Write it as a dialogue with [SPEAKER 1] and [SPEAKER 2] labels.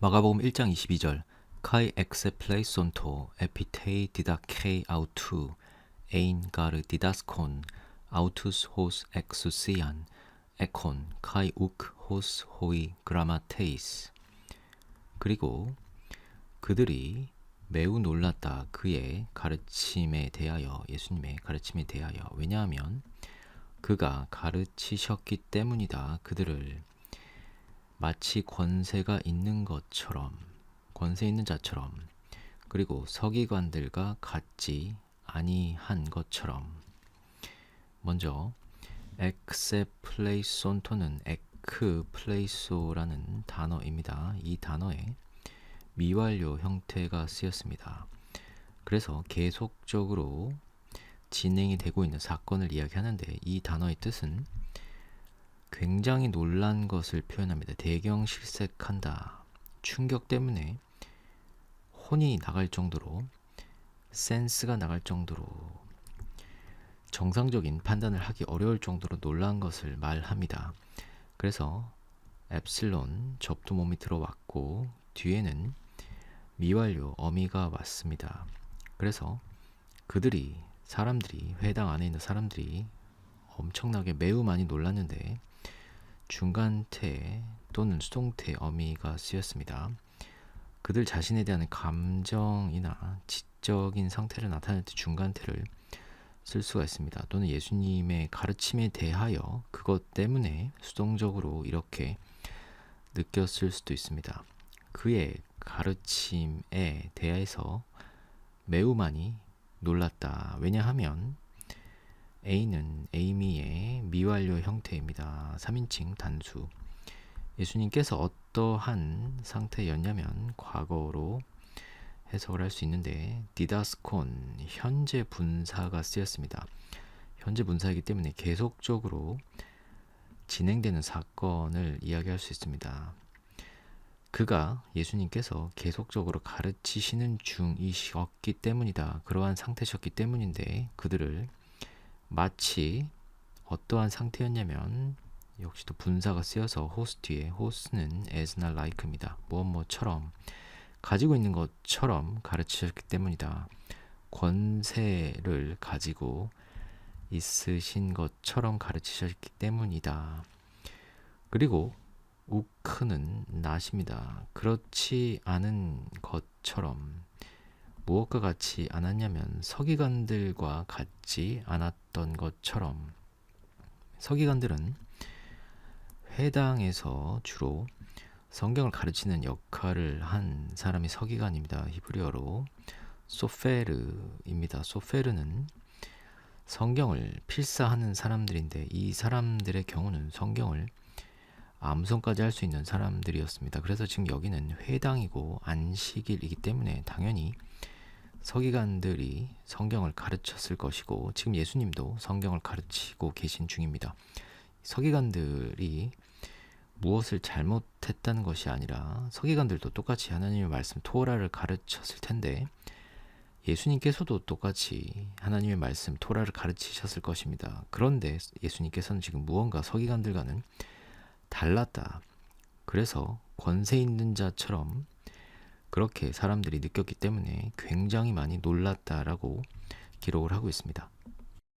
[SPEAKER 1] 마가복음 1장 22절 카이 엑세 플레이손토 에피테이 디다케이 아우투 에인 가르 디다스콘 아우투스 호스 엑수시안 에콘 카이 우크 호스 호이 그라마테이스 그리고 그들이 매우 놀랐다. 그의 가르침에 대하여 예수님의 가르침에 대하여. 왜냐하면 그가 가르치셨기 때문이다. 그들을 마치 권세가 있는 것처럼 권세 있는 자처럼 그리고 서기관들과 같지 아니한 것처럼 먼저 엑세 플레이손토는 에크 플레이소라는 단어입니다. 이 단어에 미완료 형태가 쓰였습니다. 그래서 계속적으로 진행이 되고 있는 사건을 이야기하는데 이 단어의 뜻은 굉장히 놀란 것을 표현합니다. 대경실색한다. 충격 때문에 혼이 나갈 정도로 센스가 나갈 정도로 정상적인 판단을 하기 어려울 정도로 놀란 것을 말합니다. 그래서 엡실론 접두 몸이 들어왔고 뒤에는 미완료 어미가 왔습니다. 그래서 그들이 사람들이 회당 안에 있는 사람들이 엄청나게 매우 많이 놀랐는데 중간태 또는 수동태 어미가 쓰였습니다. 그들 자신에 대한 감정이나 지적인 상태를 나타낼 때 중간태를 쓸 수가 있습니다. 또는 예수님의 가르침에 대하여 그것 때문에 수동적으로 이렇게 느꼈을 수도 있습니다. 그의 가르침에 대해서 매우 많이 놀랐다. 왜냐하면 A는 에이미의 미완료 형태입니다. 3인칭 단수. 예수님께서 어떠한 상태였냐면 과거로 해석을 할 수 있는데 디다스콘 현재 분사가 쓰였습니다. 현재 분사이기 때문에 계속적으로 진행되는 사건을 이야기할 수 있습니다. 그가 예수님께서 계속적으로 가르치시는 중이셨기 때문이다. 그러한 상태셨기 때문인데 그들을 마치 어떠한 상태였냐면 역시도 분사가 쓰여서 호스 뒤에 호스는 as나 like입니다. 무엇 뭐처럼 가지고 있는 것처럼 가르치셨기 때문이다. 권세를 가지고 있으신 것처럼 가르치셨기 때문이다. 그리고 우크는 낫입니다. 그렇지 않은 것처럼 무엇과 같이 않았냐면 서기관들과 같지 않았던 것처럼 서기관들은 회당에서 주로 성경을 가르치는 역할을 한 사람이 서기관입니다. 히브리어로 소페르입니다. 소페르는 성경을 필사하는 사람들인데 이 사람들의 경우는 성경을 암송까지 할 수 있는 사람들이었습니다. 그래서 지금 여기는 회당이고 안식일이기 때문에 당연히 서기관들이 성경을 가르쳤을 것이고 지금 예수님도 성경을 가르치고 계신 중입니다. 서기관들이 무엇을 잘못했다는 것이 아니라 서기관들도 똑같이 하나님의 말씀 토라를 가르쳤을 텐데 예수님께서도 똑같이 하나님의 말씀 토라를 가르치셨을 것입니다. 그런데 예수님께서는 지금 무언가 서기관들과는 달랐다. 그래서 권세 있는 자처럼 그렇게 사람들이 느꼈기 때문에 굉장히 많이 놀랐다라고 기록을 하고 있습니다.